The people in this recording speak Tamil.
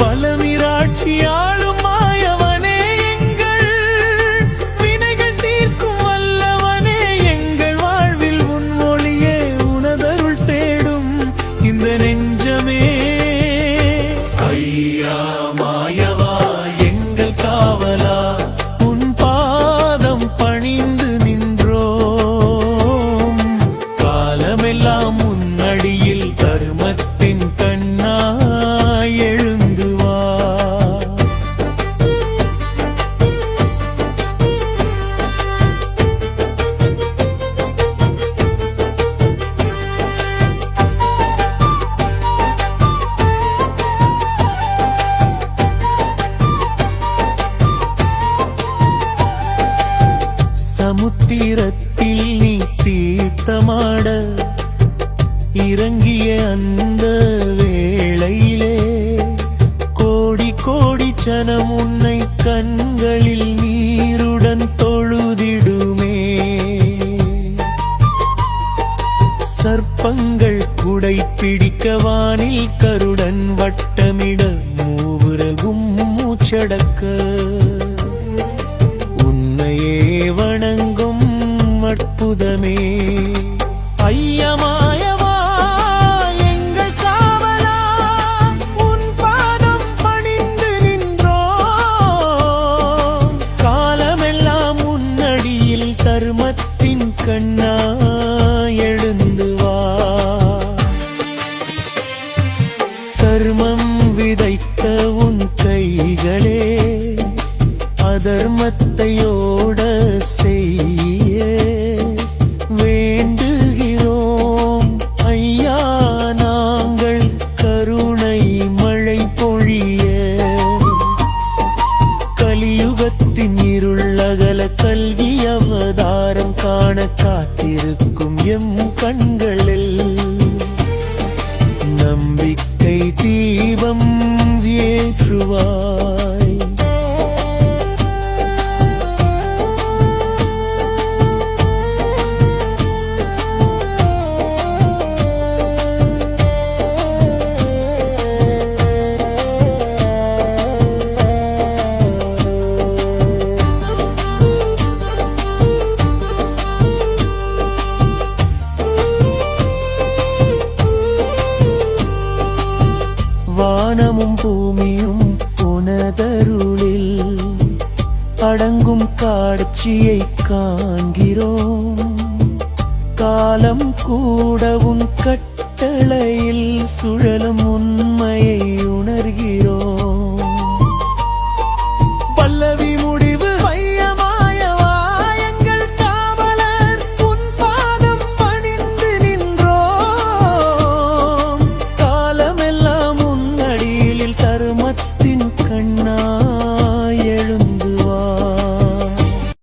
வளமிராட்சியாளும் தீரத்தில் நீ தீர்த்தமாட இறங்கிய அந்த வேளையிலே கோடி கோடி சனம் உன்னை கண்களில் நீருடன் தொழுதிடுமே. சர்ப்பங்கள் குடை பிடிக்க வானில் கருடன் வட்டமிட மூவுரகும் மூச்சடக்க. உன் கைகளே அதர்மத்தையோட செய்ய. வேண்டுகிறோம் ஐயா நாங்கள் கருணை மழை பொழிய. கலியுகத்தின் இருளகல கல்வி அவதாரம் காண காத்திருக்கும் எம் கண்களில். வானமும் பூமியும் உனதருளில் அடங்கும் காட்சியை காண்கிறோம். காலம் கூடவும் கட்டளையில் சுழலும் உண்மையை உணர்கிறோம்.